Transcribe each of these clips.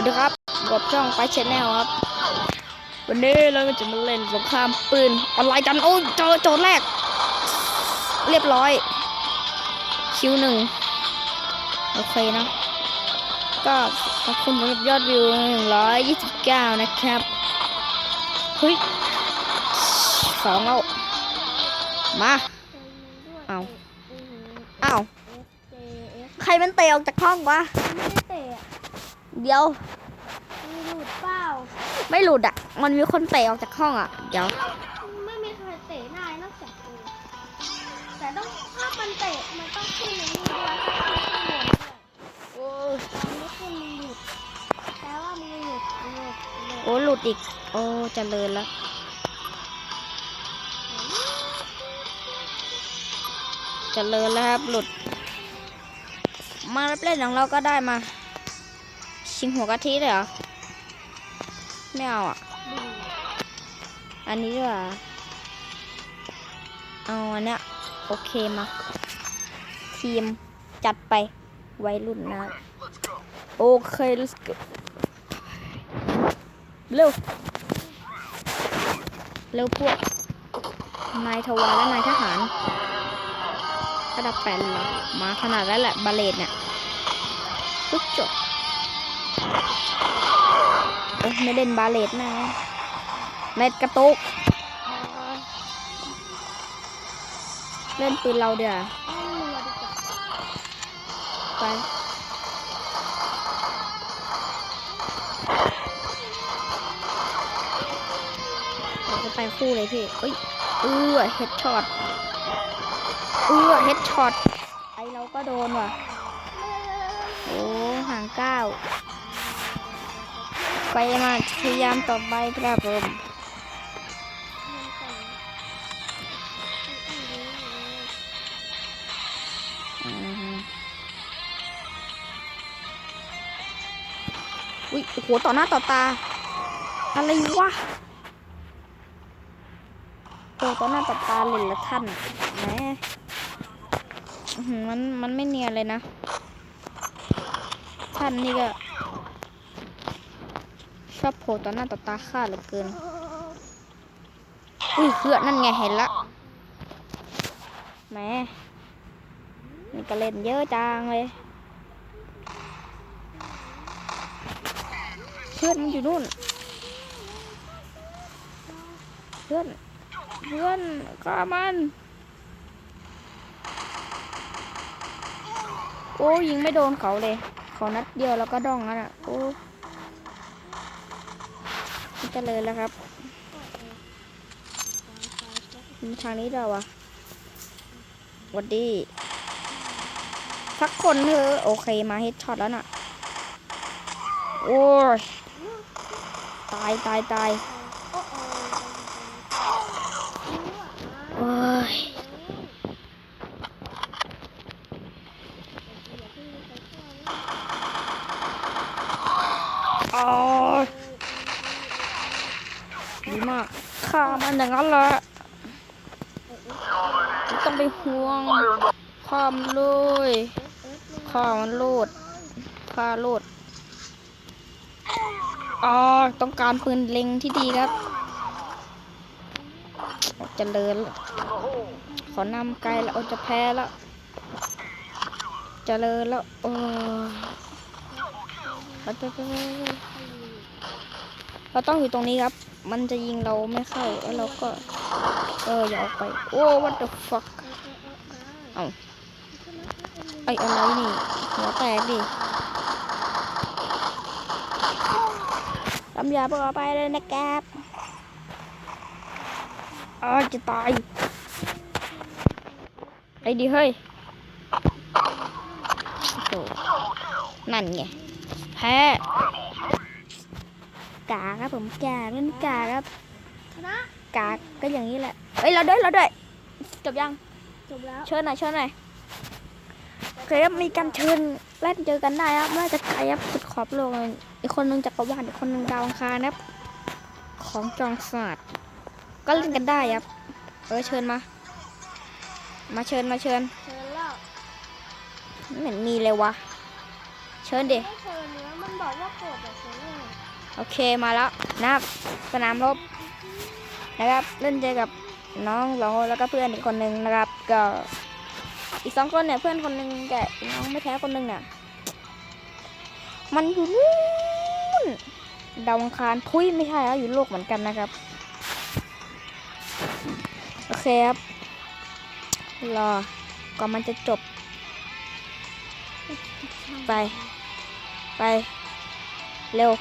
วัสดีครับกับช่องไปชแนลครับ วันนี้เราก็จะมาเล่นสงครามปืนออนไลน์กัน โอ้ยเจอโจทย์แรก เรียบร้อย คิวหนึ่งโอเคนะ ก็ขอบคุณสำหรับยอดวิว 129 นะครับ เฮ้ยสองเอา มา เอาเอาใครมันเตะออกจากห้องวะไม่ได้เตะอะเดี๋ยวมีหลุดเปล่า ไม่หลุดอะ มันมีคนเตะออกจากห้องอะ เดี๋ยว ไม่มีใครเตะได้นอกจากกูแต่ต้องถ้ามันเตะมันต้องขึ้นในนี้ด้วยถ้าขึ้นข้างบนด้วยตอนนี้ขึ้นมันหลุดแปลว่ามันหลุดหลุดหลุดโอ้หลุดอีก โอ้เจริญแล้วเจริญแล้วครับหลุด มาเล่นของเราก็ได้มา ชิงหัวกะทิเลยเหรอ ไม่เอาอะ อันนี้ดีกว่าเอาอันเนี้ยโอเคมา ทีมจัดไปไว้รุ่นนะ โอเค let's go เร็ว เร็วพวก นายทวารและนายทหารระดับแปดเหรอมาขนาดนั้นแหละบาเลตเนี่ยปึ๊บจบ ไม่เล่นบาเลตนะเน็ตกระตุก เล่นปืนเราเดี๋ยวาให้เรือดไปเราจะไปคู่เลยพี่เอ้ยเออเฮดช็อตเออเฮดช็อตไอเราก็โดนว่ะ โอ้ห่างเก้า ไปมาพยายามต่อไปครับผมอืมอุ้ยโอ้โหต่อหน้าต่อตา อะไรวะโอ้ต่อหน้าต่อตาเลยละท่านแหมมันมันไม่เนียนเลยนะ ท่านนี่ก็ ชอบโผล่ต่อหน้าต่อตาข้าเหลือเกิน อุ้ยเพื่อนนั่นไงเห็นละแหมนี่ก็เล่นเยอะจังเลย เพื่อนมันอยู่นู่น เพื่อน เพื่อนฆ่ามันโอ้ยิงไม่โดนเขาเลย เขานัดเดียวแล้วก็ดองแล้วน่ะ โอ้ เจะเลยแล้วครับทางนี้เราอะวัดดีสักคนเถอะโอเคมาเฮดช็อตแล้วน่ะ โอ้ย ตายตายตายโอ้โอ้โอ้ย โอ้ยดีมากฆ่า มันอย่างนั้นแหละไม่ต้องไปห่วงฆ่ามเลยฆ่ามันโลดฆ่าโลดอ๋อต้องการปืนเล็งที่ดีครับจริญแล้วขอนำไกลแล้วจะแพ้แล้วเจริญแล้วโอ้ยไปไปไปไปไปเราต้องอยู่ตรงนี้ครับ มันจะยิงเราไม่เข้าแล้วเราก็ เอออย่าออกไป โอ้ what the fuck เอาไอ้อะไรนี่หัวแตกดิลำยาเปล่าไปเลยนะแกบอ้าวจะตายไอ้ดิเฮ้ยนั่นไงแพ้ กาครับผมกาเล่นกาครับชนะกาก็อย่างนี้แหละเอ้ยเราด้วยเราด้วยจบยังจบแล้วเชิญหน่อยเชิญหน่อยโอเคครับมีการเชิญเล่นเจอกันได้ครับน่าจะไกลครับสุดขอบโลกเลยอีกคนนึงจักรวาลอีกคนนึงดาวอังคารนะครับ ของจองศาสตร์ก็เล่นกันได้ครับ เออเชิญมา มาเชิญมาเชิญเชิญแล้วไม่เห็นมีเลยวะ เชิญดิไม่เชิ โอเคมาแล้วนะครับ สนามรบนะครับ เล่นเจอกับน้องสองคนแล้วก็เพื่อนอีกคนนึงนะครับ ก็ อีกสองคนเนี่ยเพื่อนคนนึงกับอีกน้องไม่แท้คนนึงเนี่ยมันอยู่นู่นดาวังคารทุยไม่ใช่แล้วอยู่โลกเหมือนกันนะครับโอเคครับรอก่อนมันจะจบ ไป ไป เร็ว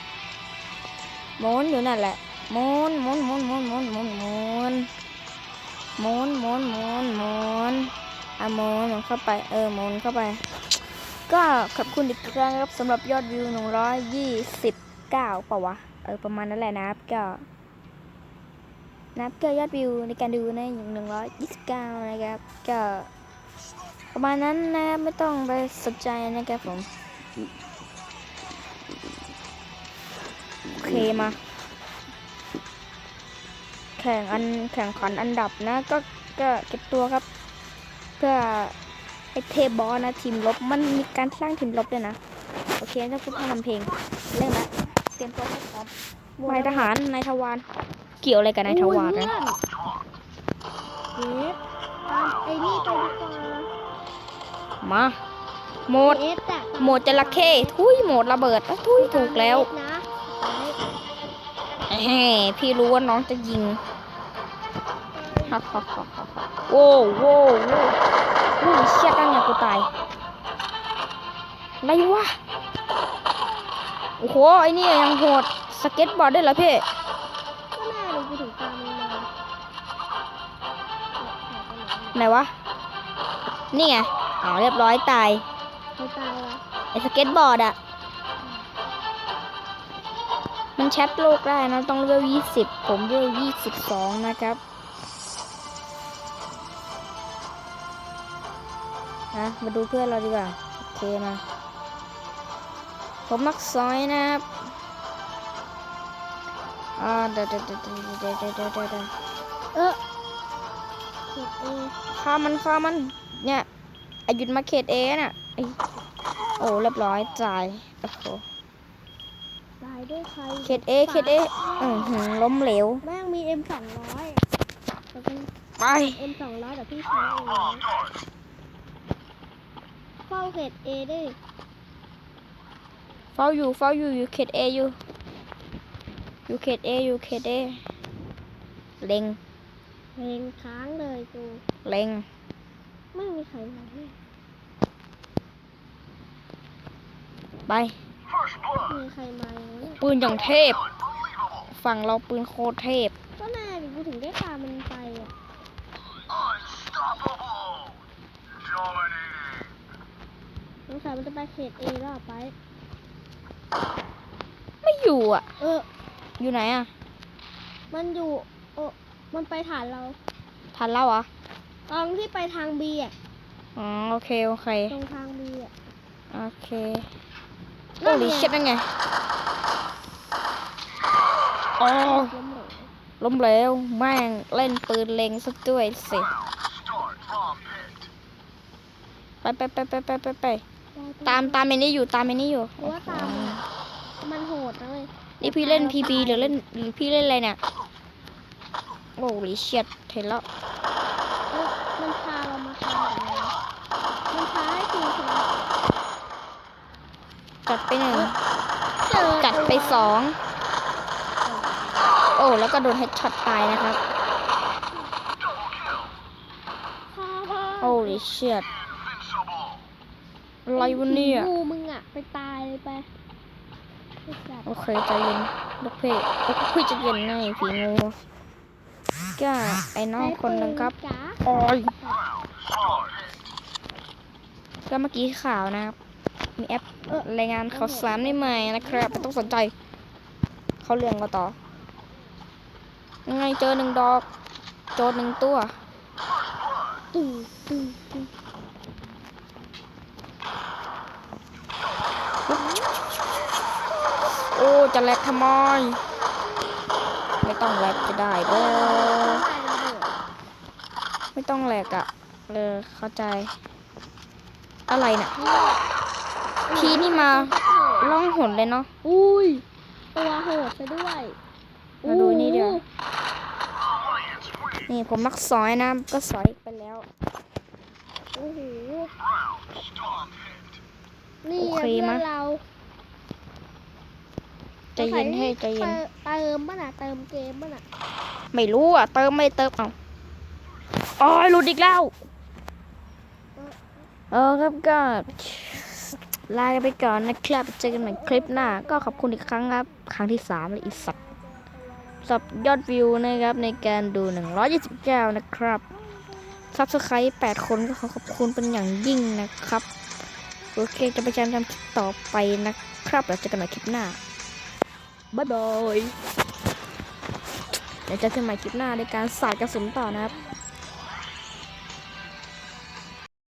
หมุนอยู่นั่นแหละหมุนหมุนหมุนหมุนหมุนหมุนหมุนหมุนหมุนหมุนหมุนอะหมุนมุนเข้าไปเออหมุนเข้าไป ก็ขอบคุณอีกครั้งครับสำหรับยอดวิว129เปล่าวะเออประมาณนั้นแหละนะครับก็นับก็ยอดวิวในการดูนะอย่าง129นะครับก็ประมาณนั้นนะไม่ต้องไปสนใจนะครับผม เคมา แข่งอันแข่งขันอันดับนะ ก็ก็เก็บตัวครับ เพื่อไอเทพบอสนะทีมลบมันมีการสร้างทีมลบด้วยนะ โอเคจะพูดทำเพลงเล่นละเตรียมตัวให้พร้อมนายทหารนายทวารเกี่ยวอะไรกับนายทวารอุ้นะยเพื่อนเอสตามไอ้นี่ไปดีกว่ามาโหมดเอสอะโหมดจระเข้ทุยโหมดระเบิดอะทุยถูกแล้ว นะแหมพี่รู้ว่าน้องจะยิงฮ่าฮ่าฮ่าฮ่าฮ่าโว้วโว้วโว้วอุ้ยเชี่ยตั้งไงกูตายอะไรวะ โอ้โห ไอ้นี่ยังโหด สเก็ตบอร์ดได้วยเหรอพี่ก็แน่เลยกูถึงตามมันมาไหนวะ นี่ไงอ๋อเรียบร้อยตาย ไม่ตายละไอ้สเก็ตบอร์ดอะ แชทโลกได้นะต้องเลเวล20 ผมเลเวล22 นะครับนะมาดูเพื่อนเราดีกว่า โอเคมา ผมมักซอยนะครับอ่าเดี๋ยวเดี๋ยวเดี๋ยวเดี๋ยวเดี๋เออฆ่ามันข้ามัน เนี่ยอายุดมาเขตเอน่ะ โอ้เรียบร้อยจ่ายโอ้โห ด้วยใครเขตเอเขตเออือหือล้มเหลว แม่งมีเอ็มสองร้อยแต่เป็นไปเอ็มสองร้อยเดี๋ยวพี่ใช้เองนะเฝ้าเขตเอได้เฝ้าอยู่เฝ้าอยู่อยู่เขตเออยู่ อยู่เขตเออยู่เขตเอเล็งเพลงค้างเลยกูเล็งไม่มีใครมาให้ไป มีใครมาอย่างนั้นปืนอย่างเทพ ฝั่งเราปืนโคตรเทพ ก็น่าดิกูถึงได้ตามมันไปอะ สงสัยมันจะไปเขตเอแล้วอะไป ไม่อยู่อะ เออ อยู่ไหนอะมันอยู่โอ้มันไปฐานเรา ทันเล่าเหรอะตอนที่ไปทางบีอะ อ๋อโอเคโอเค ตรงทางบีอะ โอเค โอ้ลิเช็ดได้ไงอ๋อล้มเหลวล้มเหลวแม่งเล่นปืนเล็งซะด้วยสิไปไปไปไปไปไปไปตามตามไอ้นี่อยู่ตามไอ้นี่อยู่เพราะว่าตามมันอะมันโหดนะเลยนี่พี่เล่นพีบีหรือเล่นหรือพี่เล่นอะไรเนี่ยโอ้ลิเช็ดเห็นแล้วเออมันพาเรามาทางไหนมันพาให้ทีม ชนะจัดไปหนึ่งเจอจัดไปสองโอ้แล้วก็โดนเฮดช็อตตายนะครับพาพาโอ้ลิเช็ดอะไรวะเนี่ยงูมึงอะ ไปตายเลยไปไอ้สัตว์โอเคใจเย็นลูกเพ่ลูกพี่ใจะเย็นหน่อยผีงูก็ไอ้น้องคนหนึ่งครับจ๋าโอ้ยก็เมื่อกี้ข่าวนะครับ มีแอปรายงานข่าวสารใหม่ๆนะครับไม่ต้องสนใจ เขาเรื่องกันต่อ ยังไงเจอหนึ่งดอก โจทย์หนึ่งตัวตึงตึงตึงโอ้ จะแลกทำไม ไม่ต้องแลกจะได้เด้อตายระเบิดไม่ต้องแลกอะเออเข้าใจ อะไรน่ะ พี่นี่มาโหดล่องหนเลยเนาะ อุ้ย ตัวโหดซะด้วย มาดูนี่เดี๋ยวอู้นี่ผมมักสอยนะ ก็สอยไปแล้ว โอ้โห นี่โอเคเพื่มะอนเราใจเย็นให้ใจเย็น เติมป่ะน่ะ เติมเกมป่ะน่ะ ไม่รู้อะ เติมไม่เติมเอาอ๋อหลุดอีกแล้ว เออครับก็ ลาไปก่อนนะครับเจอกันใหม่คลิปหน้า ก็ขอบคุณอีกครั้งครับ ครั้งที่สามเลยอีสัตว์สับยอดวิวนะครับในการดู 129 นะครับซับสไครต์8คนก็ขอขอบคุณเป็นอย่างยิ่งนะครับ โอเคจะไปจำทำคลิปต่อไปนะครับแล้วเจอกันใหม่คลิปหน้า บ๊ายบายเดี๋ยวเจอกันใหม่คลิปหน้าในการสาดกระสุนต่อนะครับ